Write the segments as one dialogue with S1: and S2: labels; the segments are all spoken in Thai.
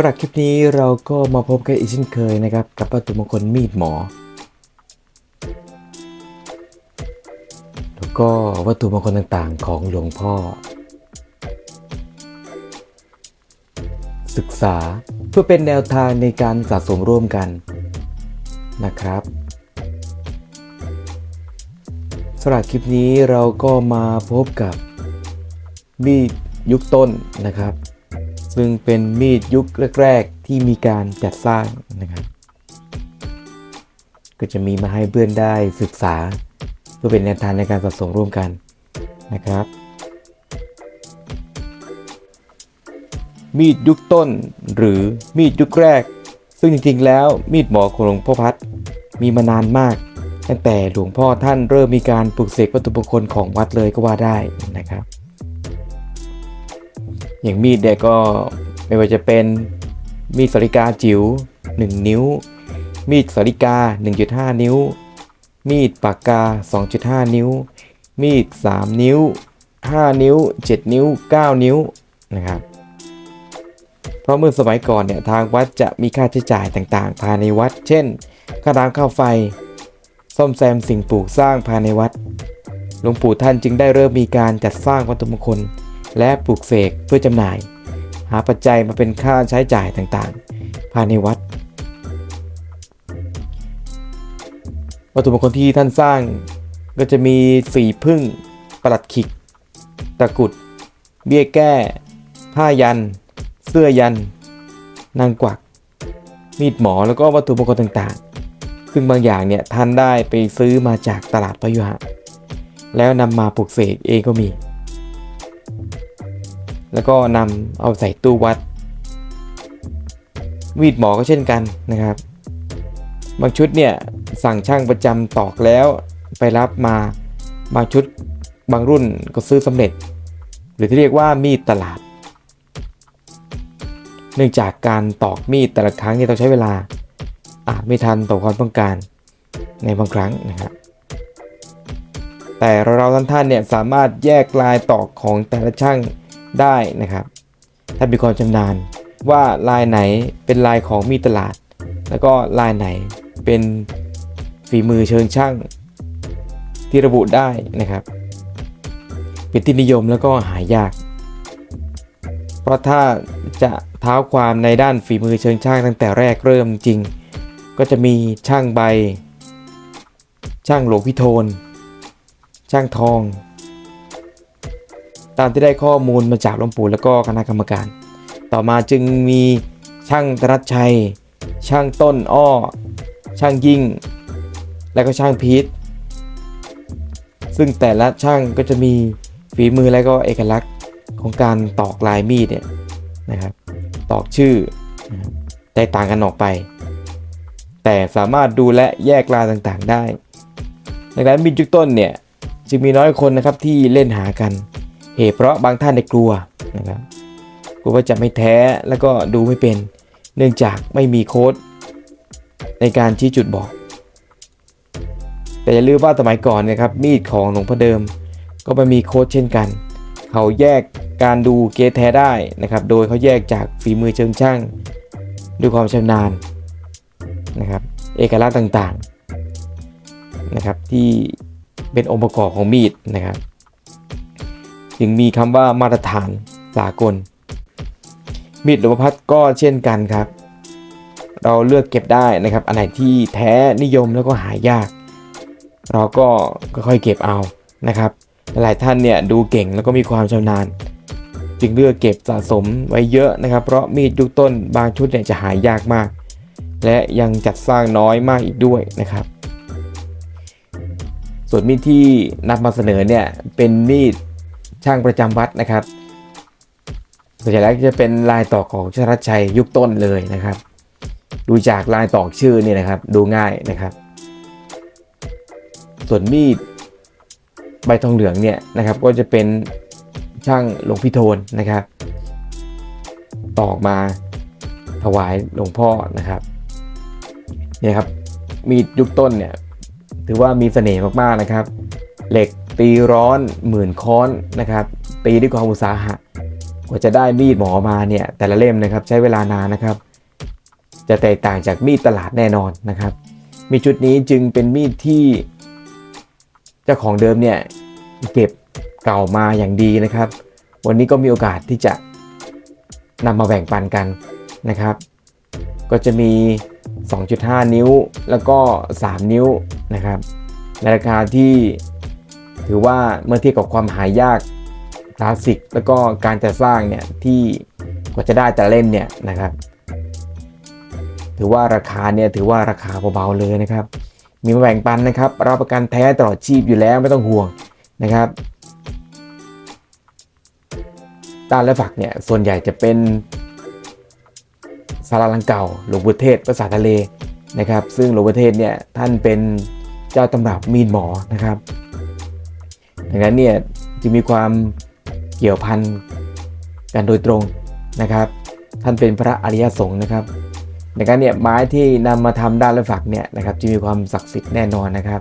S1: ำหรับคลิปนี้เราก็มาพบกันอีกเช่นเคยนะครับ กับวัตถุมงคลมีดหมอ แล้วก็วัตถุมงคลต่างๆของหลวงพ่อ ศึกษาเพื่อเป็นแนวทางในการสะสมร่วมกันนะครับสำหรับคลิปนี้เราก็มาพบกับมีดยุคต้นนะครับ ซึ่งเป็นมีดยุคแรก ๆ ที่มีการจัดสร้างนะครับ ก็จะมีมาให้เพื่อนได้ศึกษา เพื่อเป็นแนวทางในการสะสมร่วมกันนะครับ มีดยุคต้นหรือมีดยุคแรก ซึ่งจริงๆ แล้วมีดหมอของหลวงพ่อพัดมีมานานมาก ตั้งแต่หลวงพ่อท่านเริ่มมีการปลุกเสกวัตถุมงคลของวัดเลยก็ว่าได้นะครับ อย่างมีดเนี่ยก็ไม่ว่าจะเป็นมีดสาริกาจิ๋ว1 นิ้ว มีดสาริกา 1.5 นิ้ว มีดปากกา 2.5 นิ้ว มีด 3 นิ้ว 5 นิ้ว 7 นิ้ว 9 นิ้วนะครับเพราะเมื่อสมัยก่อนเนี่ยทางวัดจะมีค่าใช้จ่ายต่างๆ ภายในวัด เช่น ค่าน้ำค่าไฟ ซ่อมแซมสิ่งปลูกสร้างภายในวัด หลวงปู่ท่านจึงได้เริ่มมีการจัดสร้างวัตถุมงคล และปลูกเสกเพื่อจำหน่าย หาปัจจัยมาเป็นค่าใช้จ่ายต่างๆ ภายในวัด วัตถุมงคลที่ท่านสร้างก็จะมีฝีพึ่งประหลัดขิก ตะกุด เบี้ยแก้ ผ้ายัน เสื้อยัน นางกวัก มีดหมอแล้วก็วัตถุมงคลต่างๆ ซึ่งบางอย่างเนี่ยท่านได้ไปซื้อมาจากตลาดพยุหะแล้วนำมาปลูกเสกเองก็มี แล้วก็นำเอาใส่ตู้วัด มีดหมอก็เช่นกันนะครับ บางชุดเนี่ยสั่งช่างประจำตอกแล้วไปรับมาบางชุดบางรุ่นก็ซื้อสำเร็จ หรือที่เรียกว่ามีดตลาด เนื่องจากการตอกมีดแต่ละครั้งเนี่ยต้องใช้เวลาอาจไม่ทันต่อความต้องการในบางครั้งนะครับแต่เราๆท่านๆเนี่ยสามารถแยกลายตอกของแต่ละช่าง ได้นะครับ ถ้ามีความชำนาญว่าลายไหนเป็นลายของมีตลาด แล้วก็ลายไหนเป็นฝีมือเชิงช่างที่ระบุได้นะครับ เป็นที่นิยมแล้วก็หายาก เพราะถ้าจะเท้าความในด้านฝีมือเชิงช่างตั้งแต่แรกเริ่มจริง ก็จะมีช่างใบ ช่างหลวงพิโทน ช่างทอง ตามที่ได้ข้อมูลมาจากหลวงปู่แล้วก็คณะกรรมการ ต่อมาจึงมีช่างธนัชชัย ช่างต้นอ้อ ช่างยิ่ง และก็ช่างพีทซึ่งแต่ละช่างก็จะมีฝีมือและก็เอกลักษณ์ของการตอกลายมีดเนี่ยนะครับ ตอกชื่อแตกต่างกันออกไป แต่สามารถดูและแยกลายต่างๆได้ดังนั้นมีดยุคต้นเนี่ยจึงมีน้อยคนนะครับที่เล่นหากัน เหตุเพราะบางท่านในยกลัวนะครับกลัวว่าจะไม่แท้แล้วก็ดูไม่เป็น เนื่องจากไม่มีโค้ดในการชี้จุดบอก แต่อย่าลืมว่าสมัยก่อนนะครับมีดของหลวงพ่อเดิม ก็ไม่มีโค้ดเช่นกัน เขาแยกการดูเกรดแท้ได้นะครับโดยเขาแยกจากฝีมือเชิงช่างด้วยความชำนาญนะครับเอกลักษณ์ต่างๆนะครับที่เป็นองค์ประกอบของมีดนะครับ จึงมีคำว่ามาตรฐานสากล มีดหลวงพ่อพัดก็เช่นกันครับ เราเลือกเก็บได้นะครับ อันไหนที่แท้นิยมแล้วก็หายาก เราก็ค่อยเก็บเอานะครับ หลายท่านเนี่ยดูเก่งแล้วก็มีความชำนาญ จึงเลือกเก็บสะสมไว้เยอะนะครับ เพราะมีดยุคต้นบางชุดเนี่ยจะหายากมาก และยังจัดสร้างน้อยมากอีกด้วยนะครับส่วนมีดที่นำมาเสนอเนี่ยเป็นมีด ช่างประจำวัดนะครับส่วนใหญ่แล้วจะเป็นลายต่อของชรัชชัยยุคต้นเลยนะครับ ดูจากลายตอกชื่อนี่นะครับ ดูง่ายนะครับ ส่วนมีดใบทองเหลืองเนี่ยนะครับ ก็จะเป็นช่างหลวงพี่โทนนะครับ ตอกมาถวายหลวงพ่อนะครับเนี่ยครับมีดยุคต้นเนี่ยถือว่ามีเสน่ห์มากๆนะครับ เหล็ก ตีร้อนหมื่นค้อนนะครับตีด้วยความอุตสาหะกว่าจะได้มีดหมอมาเนี่ยแต่ละเล่มนะครับใช้เวลานานนะครับ จะแตกต่างจากมีดตลาดแน่นอนนะครับมีดชุดนี้จึงเป็นมีดที่เจ้าของเดิมเนี่ยเก็บเก่ามาอย่างดีนะครับ วันนี้ก็มีโอกาสที่จะนำมาแบ่งปันกันนะครับ ก็จะมี 2.5 นิ้วแล้วก็ 3 นิ้วนะครับในราคาที่ ถือว่าเมื่อเทียบกับความหายากคลาสสิกแล้วก็การจะสร้างเนี่ยที่กว่าจะได้แต่ละเล่มเนี่ยนะครับ ถือว่าราคาเนี่ยถือว่าราคาเบาๆเลยนะครับ มีมาแบ่งปันนะครับรับประกันแท้ตลอดชีพอยู่แล้วไม่ต้องห่วงนะครับต้านและฝักเนี่ยส่วนใหญ่จะเป็นสาราลังเก่าหลวงปู่เทศภาษาทะเลนะครับ ซึ่งหลวงปู่เทศเนี่ยท่านเป็นเจ้าตำรับมีดหมอนะครับ ดังนั้นเนี่ยจะมีความเกี่ยวพันกันโดยตรงนะครับ ท่านเป็นพระอริยสงฆ์นะครับในการเนี่ยไม้ที่นำมาทำด้านและฝักเนี่ยนะครับจะมีความศักดิ์สิทธิ์แน่นอนนะครับ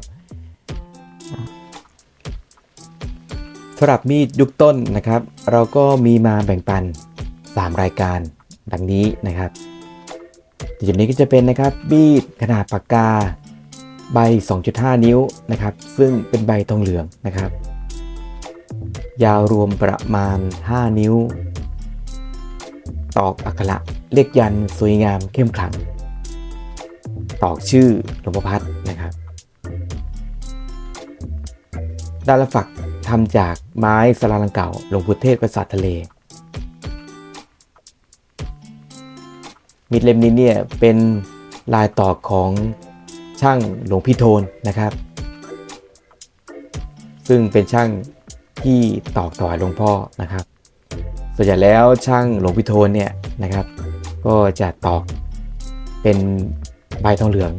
S1: สำหรับมีดยุคต้นนะครับ เราก็มีมาแบ่งปัน 3 รายการดังนี้นะครับจุดนี้ก็จะเป็นนะครับมีดขนาดปากกาใบ 2.5 นิ้วนะครับ ซึ่งเป็นใบทองเหลืองนะครับ ยาวรวมประมาณ 5 นิ้ว ตอกอักขระเลขยันสวยงามเข้มขลัง ตอกชื่อหลวงพ่อพัดนะครับ ด้านละฝักทำจากไม้สลาลังเก่าหลวงพุทเทศประสาททะเลมีดเล่มนี้เนี่ยเป็นลายตอกของช่างหลวงพี่โทนนะครับ ซึ่งเป็นช่าง ที่ตอกถวายหลวงพ่อนะครับ ส่วนใหญ่แล้วช่างหลวงพี่โทนเนี่ยนะครับ ก็จะตอกเป็นใบทองเหลือง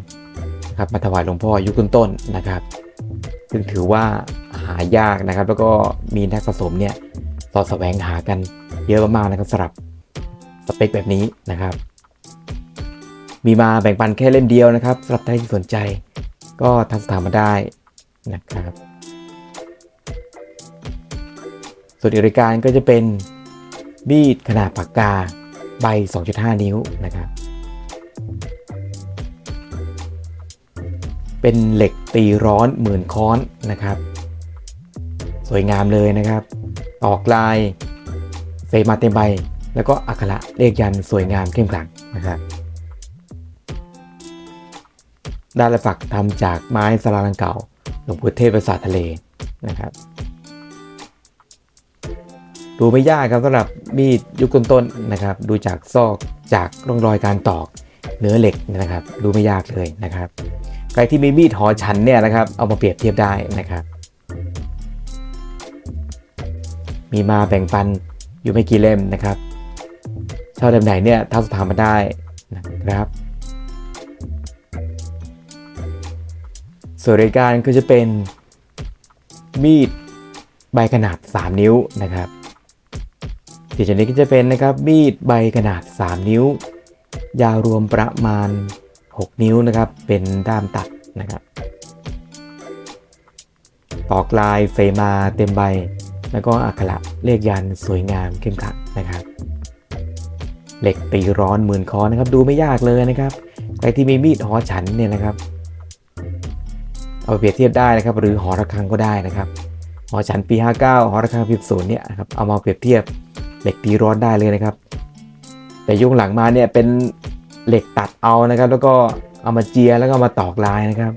S1: ครับมาถวายหลวงพ่อยุคต้นๆนะครับ ซึ่งถือว่าหายากนะครับ แล้วก็มีนักสะสมเนี่ยสอดแสวงหากันเยอะมากๆนะครับสำหรับสเปคแบบนี้นะครับ มีมาแบ่งปันแค่เล่มเดียวนะครับสำหรับท่านที่สนใจ ก็ทักถามมาได้นะครับ ส่วนอีกรายการก็จะเป็นมีดขนาดปากกาใบ 2.5 นิ้วนะครับ เป็นเหล็กตีร้อนหมื่นค้อนนะครับ สวยงามเลยนะครับตอกลายเฟมาเต็มใบ แล้วก็อักขระเลขยันสวยงามเข้มขลังนะครับ ด้านละฝักทำจากไม้สลาลังเก่า หลวงปู่เทพประสาททะเลนะครับ ดูไม่ยากครับสำหรับมีดยุคต้นๆนะครับ ดูจากซอกจากร่องรอยการตอกเนื้อเหล็กนะครับ ดูไม่ยากเลยนะครับ ใครที่มีมีดหอฉันเนี่ยนะครับ เอามาเปรียบเทียบได้นะครับ มีมาแบ่งปันอยู่ไม่กี่เล่มนะครับชอบเล่มไหนเนี่ยท้าสุดทามาได้นะครับ ส่วนรายการก็จะเป็นมีดใบขนาด 3 นิ้วนะครับ ที่ชนิดก็จะเป็นนะครับมีดใบขนาด 3 นิ้ว ยาวรวมประมาณ 6 นิ้วนะครับ เป็นด้ามตัดนะครับตอกลายเฟมาเต็มใบ แล้วก็อักขระเลขยันสวยงามเข้มขัดนะครับเหล็กตีร้อนหมื่นคอนะครับ ดูไม่ยากเลยนะครับใครที่มีมีดหอฉันเนี่ยนะครับ เอาไปเปรียบเทียบได้นะครับ หรือหอระฆังก็ได้นะครับหอฉันปี 59หอระฆังปีศูนย์เนี่ยนะครับเอามาเปรียบเทียบ เหล็กตีร้อนได้เลยนะครับ แต่ยุคหลังมาเนี่ยเป็นเหล็กตัดเอานะครับ แล้วก็เอามาเจียแล้วก็มาตอกลายนะครับ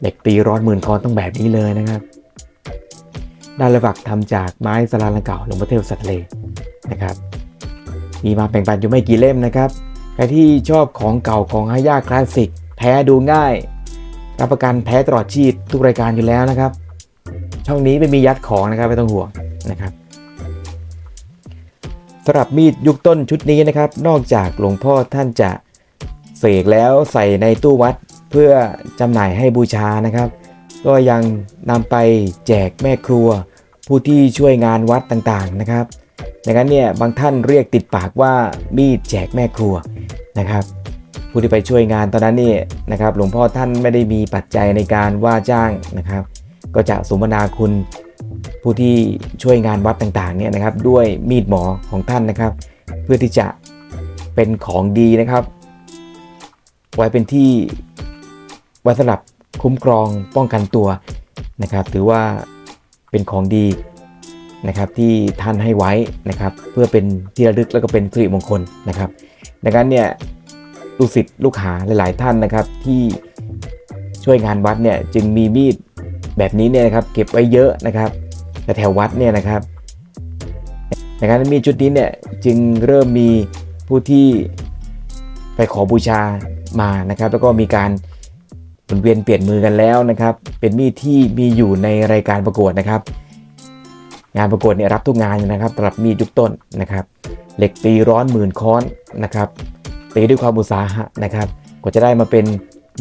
S1: เหล็กตีร้อนหมื่นคอนต้องแบบนี้เลยนะครับ ด้านระบักทำจากไม้สลาลังเก่าหลวงพ่อเทพสัตว์ทะเลนะครับ มีมาแบ่งปันอยู่ไม่กี่เล่มนะครับใครที่ชอบของเก่าของหายากคลาสสิกแท้ดูง่าย รับประกันแท้ตลอดชีพทุกรายการอยู่แล้วนะครับ ช่องนี้ไม่มียัดของนะครับไม่ต้องห่วงนะครับ สำหรับมีดยุคต้นชุดนี้นะครับ นอกจากหลวงพ่อท่านจะเสกแล้วใส่ในตู้วัดเพื่อจำหน่ายให้บูชานะครับ ก็ยังนำไปแจกแม่ครัว ผู้ที่ช่วยงานวัดต่างๆนะครับดังนั้นเนี่ยบางท่านเรียกติดปากว่ามีดแจกแม่ครัวนะครับ ผู้ที่ไปช่วยงานตอนนั้นนี่นะครับ หลวงพ่อท่านไม่ได้มีปัจจัยในการว่าจ้างนะครับ ก็จะสมนาคุณ ผู้ที่ช่วยงานวัดต่างๆเนี่ยนะครับด้วยมีดหมอของท่านนะครับ เพื่อที่จะเป็นของดีนะครับ ไว้เป็นที่ไว้สำหรับคุ้มครองป้องกันตัวนะครับ ถือว่าเป็นของดีนะครับที่ท่านให้ไว้นะครับ เพื่อเป็นที่ระลึกแล้วก็เป็นสิริมงคลนะครับดังนั้นเนี่ยลูกศิษย์ลูกหาหลาย ๆ ท่านนะครับ ที่ช่วยงานวัดเนี่ยจึงมีมีดแบบนี้เนี่ยนะครับเก็บไว้เยอะนะครับ แต่แถววัดเนี่ยนะครับดังนั้นมีดชุดนี้เนี่ยจึงเริ่มมีผู้ที่ไปขอบูชามานะครับ แล้วก็มีการหมุนเวียนเปลี่ยนมือกันแล้วนะครับ เป็นมีดที่มีอยู่ในรายการประกวดนะครับ งานประกวดเนี่ยรับทุกงานนะครับสำหรับมีดยุคต้นนะครับ เหล็กตีร้อนหมื่นค้อนนะครับตีด้วยความอุตสาหะนะครับกว่าจะได้มาเป็น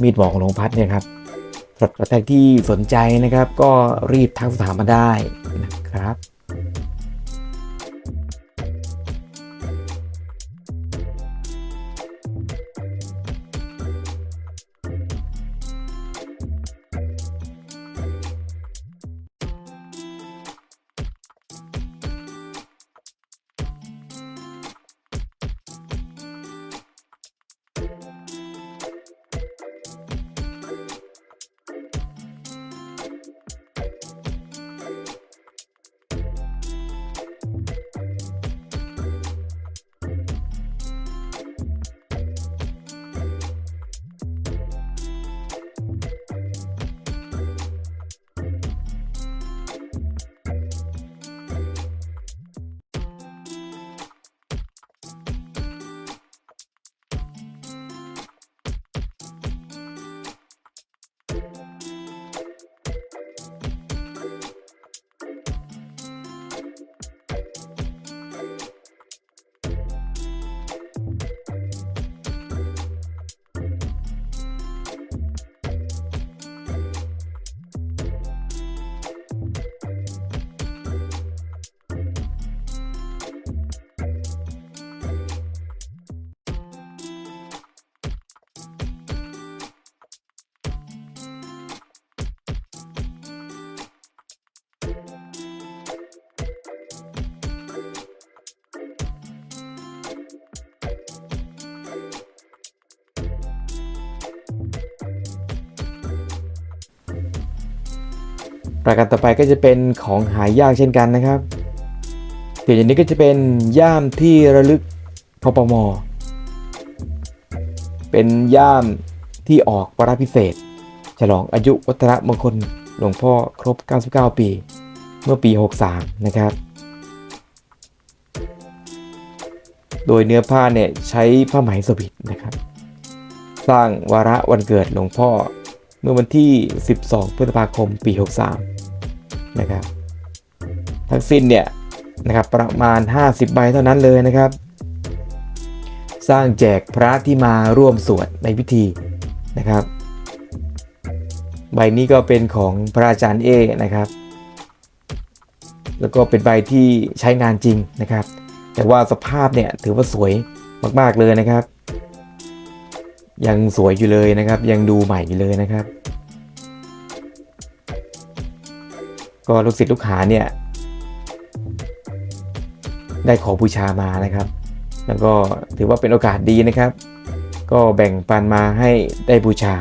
S1: มีดหมอของหลวงพัดเนี่ยครับ สำหรับท่านที่สนใจนะครับ ก็รีบทักสถามมาได้นะครับ รายการต่อไปก็จะเป็นของหายากเช่นกันนะครับเดี๋ยวอย่างนี้ก็จะเป็นย่ามที่ระลึกพปม เป็นย่ามที่ออกประพิเศษ ฉลองอายุวัฒนมงคลหลวงพ่อครบ 99 ปี เมื่อปี 63 นะครับ โดยเนื้อผ้าเนี่ยใช้ผ้าไหมสวิตนะครับ สร้างวาระวันเกิดหลวงพ่อเมื่อวันที่ 12 พฤษภาคม ปี 63 นะครับ ทั้งสิ้นเนี่ยนะครับประมาณ 50 ใบเท่านั้นเลยนะครับ สร้างแจกพระที่มาร่วมสวดในพิธีนะครับ ใบนี้ก็เป็นของพระอาจารย์เอนะครับ แล้วก็เป็นใบที่ใช้งานจริงนะครับ แต่ว่าสภาพเนี่ยถือว่าสวยมากๆเลยนะครับ ยังสวยอยู่เลยนะครับ ยังดูใหม่อยู่เลยนะครับ ก็ลูกศิษย์ลูกหาเนี่ยได้ขอบูชามานะครับ แล้วก็ถือว่าเป็นโอกาสดีนะครับ ก็แบ่งปันมาให้ได้บูชา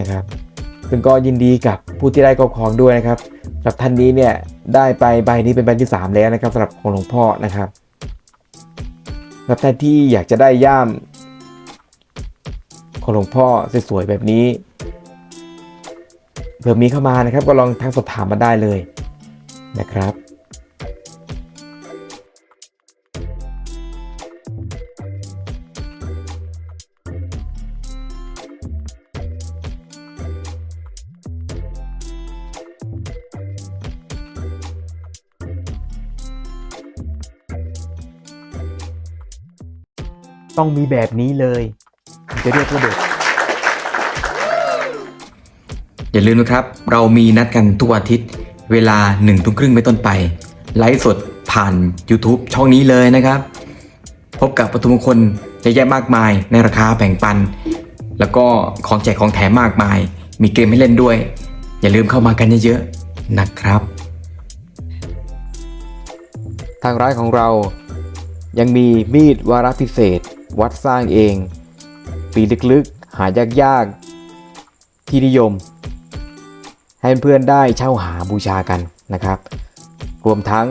S1: นะครับ ซึ่งก็ยินดีกับผู้ที่ได้ครอบครองด้วยนะครับสำหรับท่านนี้เนี่ยได้ไปใบนี้เป็นใบที่ 3 แล้วนะครับสำหรับของหลวงพ่อนะครับสำหรับท่านที่อยากจะได้ย่ามของหลวงพ่อสวยๆแบบนี้ เผื่อมีเข้ามานะครับ ก็ลองทักสอบถามมาได้เลยนะครับต้องมีแบบนี้เลย จะเรียกว่าเด็ก อย่าลืมนะครับ เรามีนัดกันทุกอาทิตย์ เวลา1นึ่ทุ่มครึ่งเป็นต้นไป ไลฟ์สดผ่าน YouTube ช่องนี้เลยนะครับ พบกับวัตถุมงคลเยอะแยะมากมายในราคาแบ่งปัน แล้วก็ของแจกของแถมมากมาย มีเกมให้เล่นด้วย อย่าลืมเข้ามากันเยอะๆนะครับ ทางร้านของเรายังมีมีดวาระพิเศษ วัดสร้างเอง ปีลึกๆ หายากๆ ที่นิยม ให้เพื่อนได้เช่าหาบูชากันนะครับ รวมทั้ง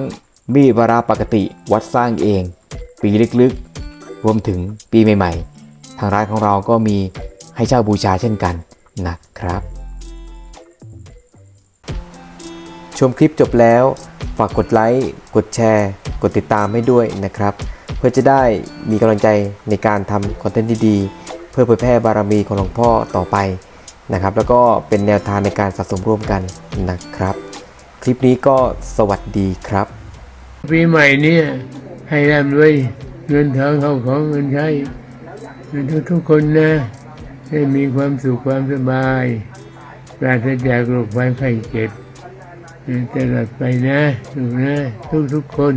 S1: มีวาระปกติวัดสร้างเอง ปีลึกๆ รวมถึงปีใหม่ๆ ทางร้านของเราก็มีให้เช่าบูชาเช่นกันนะครับ ชมคลิปจบแล้วฝากกดไลค์กดแชร์ กดติดตามให้ด้วยนะครับ เพื่อจะได้มีกำลังใจในการทำคอนเทนต์ดีๆ เพื่อเผยแพร่บารมีของหลวงพ่อต่อไป นะครับ แล้วก็เป็นแนวทางในการสะสมร่วมกันนะครับ คลิปนี้ก็สวัสดีครับ
S2: ปีใหม่เนี่ยให้ร่ำรวยเงินทองเข้าของเงินใช้ทุกทุกคนนะให้มีความสุขความสบายปราศจากโรคภัยไข้เจ็บตลอดไปนะลูกนะทุกทุกคน